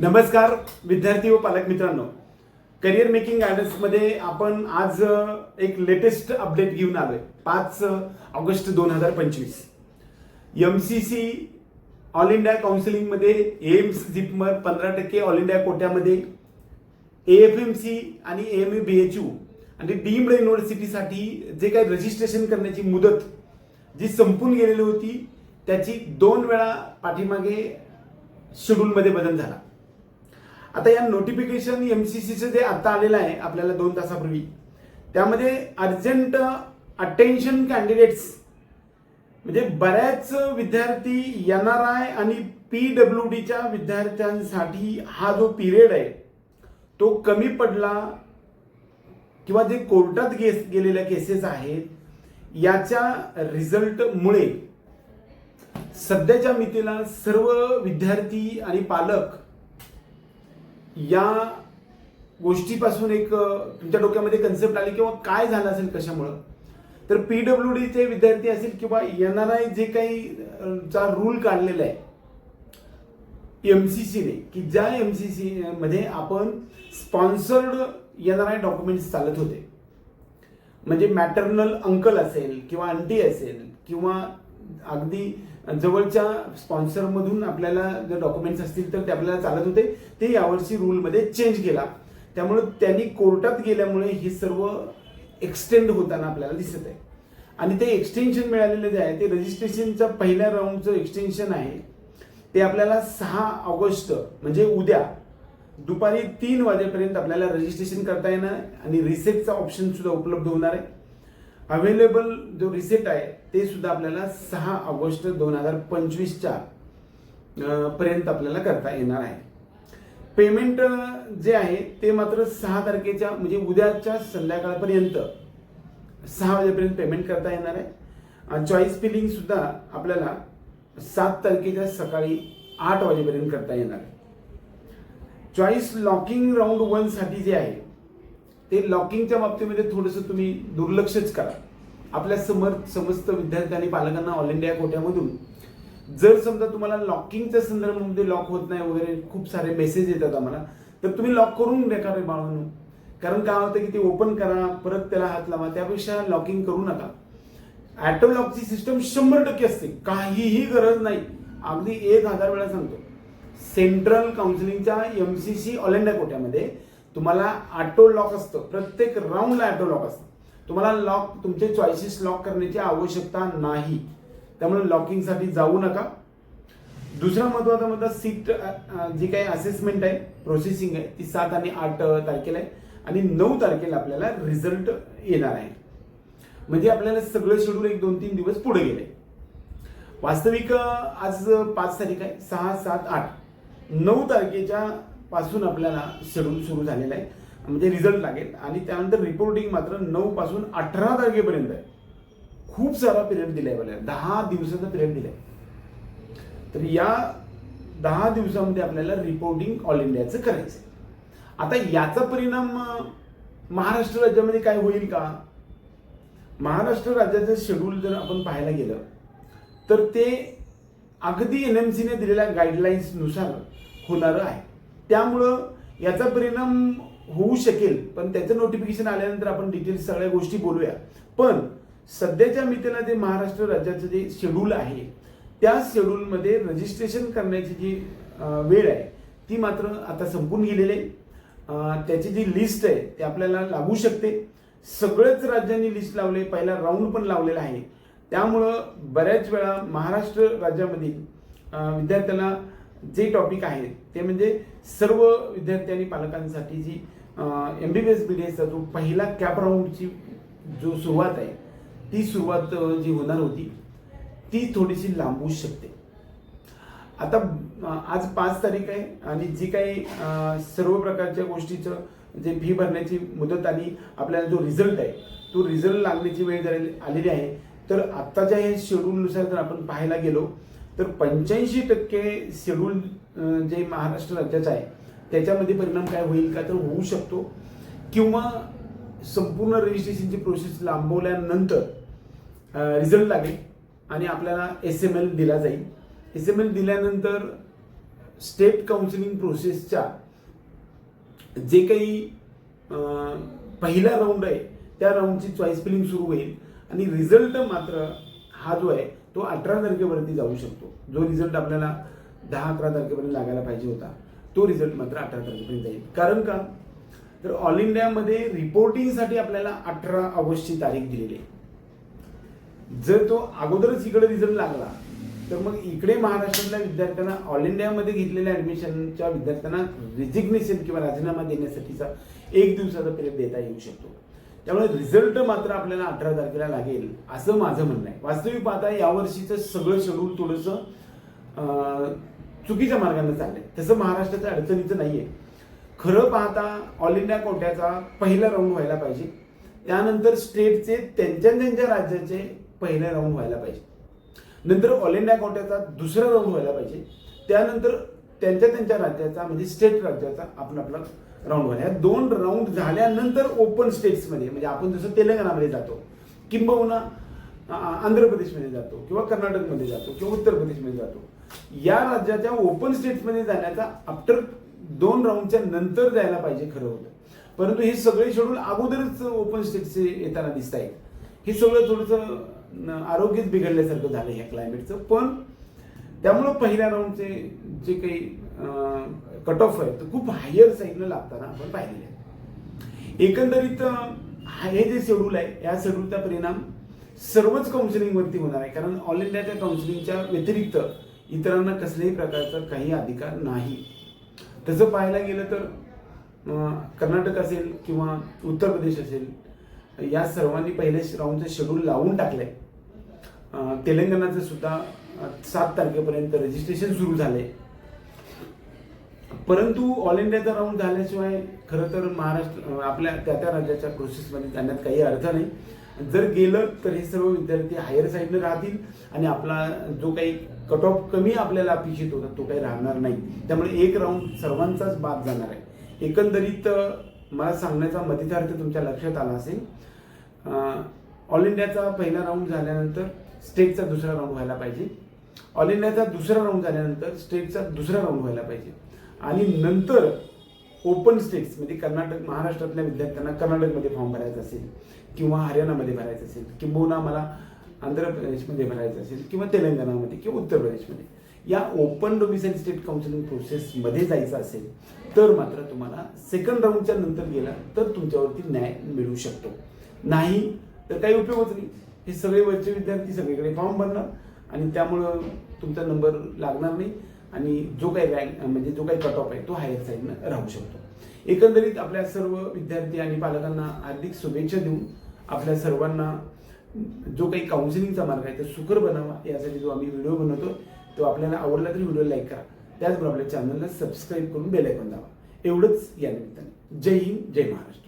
नमस्कार विद्यार्थी व पालक मित्रांनो. करिअर मेकिंग गायडन्समध्ये आपण आज एक लेटेस्ट अपडेट घेऊन आलोय. पाच ऑगस्ट दोन हजार पंचवीस. M C C all India काउन्सिलिंगमध्ये AIIMS JIPMER पंधरा टक्के ऑल इंडिया कोट्यामध्ये ए एफ एम सी आणि A M A B H U आणि डीम्ड युनिव्हर्सिटीसाठी जे काही रजिस्ट्रेशन करण्याची मुदत जी संपून गेलेली होती त्याची दोन वेळा पाठीमागे शेड्यूलमध्ये बदल झाला. आता या नोटिफिकेशन एम सी सीचं जे आता आलेलं आहे आपल्याला दोन तासापूर्वी त्यामध्ये अर्जंट अटेन्शन कॅन्डिडेट्स म्हणजे बऱ्याच विद्यार्थी एन आर आय आणि पी डब्ल्यू डीच्या विद्यार्थ्यांसाठी हा जो पिरियड आहे तो कमी पडला किंवा जे कोर्टात गे गेलेल्या केसेस आहेत याच्या रिझल्टमुळे सध्याच्या मितीला सर्व विद्यार्थी आणि पालक या गोष्टीपासून एक तुमच्या डोक्यामध्ये कन्सेप्ट आली किंवा काय झालं असेल कशामुळं? तर पी डब्ल्यू डीचे विद्यार्थी असतील किंवा एन आर आय जे काही चा रूल काढलेला आहे एम सी सीने की ज्या एम सी सी मध्ये आपण sponsored N R I documents चालत होते. म्हणजे मॅटर्नल अंकल असेल किंवा आंटी असेल किंवा अगदी जवळच्या स्पॉन्सरमधून आपल्याला जर डॉक्युमेंट्स असतील तर ते आपल्याला चालत होते ते यावर्षी रूलमध्ये चेंज केला. त्यामुळे त्यांनी कोर्टात गेल्यामुळे हे सर्व एक्सटेंड होताना आपल्याला दिसत आहे. आणि ते एक्सटेन्शन मिळालेलं जे आहे ते रजिस्ट्रेशनचा पहिल्या राऊंडचं एक्सटेन्शन आहे. ते आपल्याला सहा ऑगस्ट म्हणजे उद्या दुपारी तीन वाजेपर्यंत आपल्याला रजिस्ट्रेशन करता येणार आणि रिसेटचा ऑप्शन सुद्धा उपलब्ध होणार आहे. अवेलेबल जो रिसेट आहे ते सुद्धा आपल्याला सहा ऑगस्ट दोन हजार पंचवीसच्या पर्यंत आपल्याला करता येणार आहे. पेमेंट जे आहे ते मात्र सहा तारखेच्या म्हणजे उद्याच्या संध्याकाळपर्यंत सहा वाजेपर्यंत पेमेंट करता येणार आहे. चॉईस फिलिंग सुद्धा आपल्याला सात तारखेच्या सकाळी आठ वाजेपर्यंत करता येणार आहे. चॉईस लॉकिंग राऊंड वनसाठी जे आहे ते लॉकिंगच्या बाबतीमध्ये थोडंसं तुम्ही दुर्लक्षच करा. आपल्या समर्थ समस्त विद्यार्थ्यांनी पालकांना ऑल इंडिया कोट्यामधून जर समजा तुम्हाला लॉकिंगच्या संदर्भामध्ये लॉक होत नाही वगैरे खूप सारे मेसेज येतात आम्हाला तर तुम्ही लॉक करून नका रे बाळांनो. कारण काय होतं की ते ओपन करा परत त्याला हात लावा त्यापेक्षा लॉकिंग करू नका. ॲटो लॉकची सिस्टम शंभर टक्के असते काहीही गरज नाही. अगदी एक हजार वेळा सांगतो. Central काउन्सिलिंगच्या M C C all India कोट्यामध्ये तुम्हाला ऑटो लॉक असतं. प्रत्येक राऊंडला ऑटो लॉक असतं. तुम्हाला लॉक तुमचे चॉईसेस लॉक करण्याची आवश्यकता नाही. त्यामुळे लॉकिंगसाठी जाऊ नका. दुसरा महत्त्वाचा मुद्दा सीट जी काही असेसमेंट आहे प्रोसेसिंग आहे ती सात आणि आठ तारखेला आहे. आणि नऊ तारखेला आपल्याला रिझल्ट येणार आहे. म्हणजे आपल्याला सगळं शेड्यूल एक दोन तीन दिवस पुढे गेले. वास्तविक आज पाच तारीख आहे सहा सात आठ. नऊ तारखेच्या पासून आपल्याला शेड्यूल सुरू झालेलं आहे. म्हणजे रिझल्ट लागेल. आणि त्यानंतर रिपोर्टिंग मात्र नऊ पासून अठरा तारखेपर्यंत आहे. खूप सारा पिरियड दिलाय आपल्याला दहा दिवसाचा पिरियड दिलाय. तर या दहा दिवसामध्ये आपल्याला रिपोर्टिंग ऑल इंडियाचं करायचं आता याचा परिणाम महाराष्ट्र राज्यामध्ये काय होईल का? महाराष्ट्र राज्याचं शेड्यूल जर आपण पाहायला गेलं तर ते अगदी एन एम सीने दिलेल्या गाईडलाईन्सनुसार होणारं आहे. त्यामुळं याचा परिणाम होऊ शकेल पण त्याचं नोटिफिकेशन आल्यानंतर आपण डिटेल्स सगळ्या गोष्टी बोलूया. पण सध्याच्या मितीला जे महाराष्ट्र राज्याचं जे शेड्यूल आहे त्या शेड्यूलमध्ये रजिस्ट्रेशन करण्याची जी वेळ आहे ती मात्र आता संपून गेलेली आहे. त्याची जी लिस्ट आहे ती आपल्याला लागू शकते. सगळ्याच राज्यांनी लिस्ट लावले पहिला राऊंड पण लावलेला आहे. त्यामुळं बऱ्याच वेळा महाराष्ट्र राज्यामध्ये विद्यार्थ्यांना जे टॉपिक आहेत ते म्हणजे सर्व विद्यार्थी आणि पालकांसाठी जी M B B S B D एसचा जो पहिला कॅप राऊंडची जो सुरुवात आहे ती सुरुवात जी होणार होती ती थोडीशी लांबू शकते. आता आज पाच तारीख आहे आणि जी काही सर्व प्रकारच्या गोष्टीचं जे फी भरण्याची मुदत आणि आपल्याला जो रिझल्ट आहे तो रिझल्ट लागण्याची वेळ झाले आलेली आहे तर आत्ताच्या हे शेड्यूलनुसार जर आपण पाहायला गेलो तर पंच्याऐंशी टक्के शेड्यूल जे महाराष्ट्र राज्याचं आहे त्याच्यामध्ये परिणाम काय होईल का तर होऊ शकतो. किंवा संपूर्ण रजिस्ट्रेशनची प्रोसेस लांबवल्यानंतर रिझल्ट लागेल आणि आपल्याला एस एम एल दिला जाईल. एस एम एल दिल्यानंतर स्टेट काउन्सिलिंग प्रोसेसच्या जे काही पहिला राऊंड आहे त्या राऊंडची चॉईस फिलिंग सुरू होईल. आणि रिझल्ट मात्र हा जो आहे तो अठरा तारखेपर्यंत जाऊ शकतो. जो रिझल्ट आपल्याला दहा अकरा तारखेपर्यंत लागायला पाहिजे होता तो रिझल्ट मात्र अठरा तारखेपर्यंत जाईल. कारण का? तर ऑल इंडियामध्ये रिपोर्टिंगसाठी आपल्याला अठरा ऑगस्टची तारीख दिलेली आहे. जर तो अगोदरच इकडे रिझल्ट लागला तर मग इकडे महाराष्ट्रातल्या विद्यार्थ्यांना ऑल इंडियामध्ये घेतलेल्या ॲडमिशनच्या विद्यार्थ्यांना रिजिग्नेशन किंवा राजीनामा देण्यासाठीचा एक दिवसाचा पिरियड देता येऊ शकतो. त्यामुळे रिझल्ट मात्र आपल्याला अठरा तारखेला लागेल असं माझं म्हणणं आहे. वास्तविक पाहता यावर्षीचं सगळं शेड्यूल थोडंसं चुकीच्या मार्गाने चाललंय. तसं महाराष्ट्राच्या अडचणीचं नाहीये. खरं पाहता ऑल इंडिया कोट्याचा पहिला राऊंड व्हायला पाहिजे. त्यानंतर स्टेटचे त्यांच्या त्यांच्या राज्याचे पहिले राऊंड व्हायला पाहिजे. नंतर ऑल इंडिया कोट्याचा दुसरा राऊंड व्हायला पाहिजे. त्यानंतर त्यांच्या त्यांच्या राज्याचा म्हणजे स्टेट राज्याचा आपला आपला राऊंड वन या दोन राऊंड झाल्यानंतर ओपन स्टेट्समध्ये म्हणजे आपण जसं तेलंगणामध्ये जातो किंबहुना आंध्र प्रदेशमध्ये जातो किंवा कर्नाटकमध्ये जातो किंवा उत्तर प्रदेशमध्ये जातो. या राज्याच्या ओपन स्टेट्समध्ये जाण्याचा आफ्टर दोन राऊंडच्या नंतर जायला पाहिजे खरं होतं. परंतु हे सगळे शेड्यूल अगोदरच ओपन स्टेटचे येताना दिसत आहेत. हे सगळं थोडंसं आरोग्यच बिघडल्यासारखं झालं ह्या क्लायमेटचं पण त्यामुळं पहिल्या राऊंडचे जे काही कट ऑफ आहे तो खूप हायर साईडला लागताना आपण पाहिलेले आहे एकंदरीत हे जे शेड्यूल आहे या शेड्यूलचा परिणाम सर्वच काउन्सिलिंगवरती होणार आहे. कारण ऑल इंडियाच्या काउन्सिलिंगच्या व्यतिरिक्त इतरांना कसल्याही प्रकारचा काही अधिकार नाही. तसं पाहायला गेलं तर कर्नाटक असेल किंवा उत्तर प्रदेश असेल या सर्वांनी पहिले राऊंडचं शेड्यूल लावून टाकलंय. आहे तेलंगणाचं सुद्धा सात तारखेपर्यंत रजिस्ट्रेशन सुरू झालंय. परंतु ऑल इंडियाचा राऊंड झाल्याशिवाय खरं तर महाराष्ट्र आपल्या त्या त्या राज्याच्या प्रोसेसमध्ये जाण्यात काही अर्थ नाही. जर गेलं तर हे सर्व विद्यार्थी हायर साईडने राहतील आणि आपला जो काही कट ऑफ कमी आपल्याला अपेक्षित होता तो काही राहणार नाही. त्यामुळे एक राऊंड सर्वांचाच बाद जाणार आहे. एकंदरीत मला सांगण्याचा मतितार्थ तुमच्या लक्षात आला असेल. ऑल इंडियाचा पहिला राऊंड झाल्यानंतर स्टेटचा दुसरा राऊंड व्हायला पाहिजे. ऑल इंडियाचा दुसरा राऊंड झाल्यानंतर स्टेटचा दुसरा राऊंड व्हायला पाहिजे. आणि नंतर ओपन स्टेट्स म्हणजे कर्नाटक महाराष्ट्रातल्या विद्यार्थ्यांना कर्नाटकमध्ये फॉर्म भरायचा असेल किंवा हरियाणामध्ये भरायचं असेल किंबहुना मला आंध्र प्रदेशमध्ये भरायचं असेल किंवा तेलंगणामध्ये किंवा उत्तर प्रदेशमध्ये या ओपन डोमिसाईल स्टेट काउन्सिलिंग प्रोसेसमध्ये जायचं असेल तर मात्र तुम्हाला सेकंड राऊंडच्या नंतर गेला तर तुमच्यावरती न्याय मिळू शकतो. नाही तर काही उपयोगच नाही. हे सगळे वरचे विद्यार्थी सगळीकडे फॉर्म भरणार आणि त्यामुळं तुमचा नंबर लागणार नाही. आणि जो काही रँक म्हणजे जो काही कट ऑफ आहे तो हायर साईडनं राहू शकतो. एकंदरीत आपल्या सर्व विद्यार्थी आणि पालकांना हार्दिक शुभेच्छा देऊन आपल्या सर्वांना जो काही काउन्सिलिंगचा मार्ग आहे तो सुकर बनावा यासाठी जो आम्ही व्हिडिओ बनवतो तो आपल्याला आवडला तरी व्हिडिओ लाईक करा. त्याचबरोबर आपल्या चॅनलला सबस्क्राईब करून बेल आयकॉन दाबा. एवढंच या निमित्ताने. जय हिंद जय महाराष्ट्र.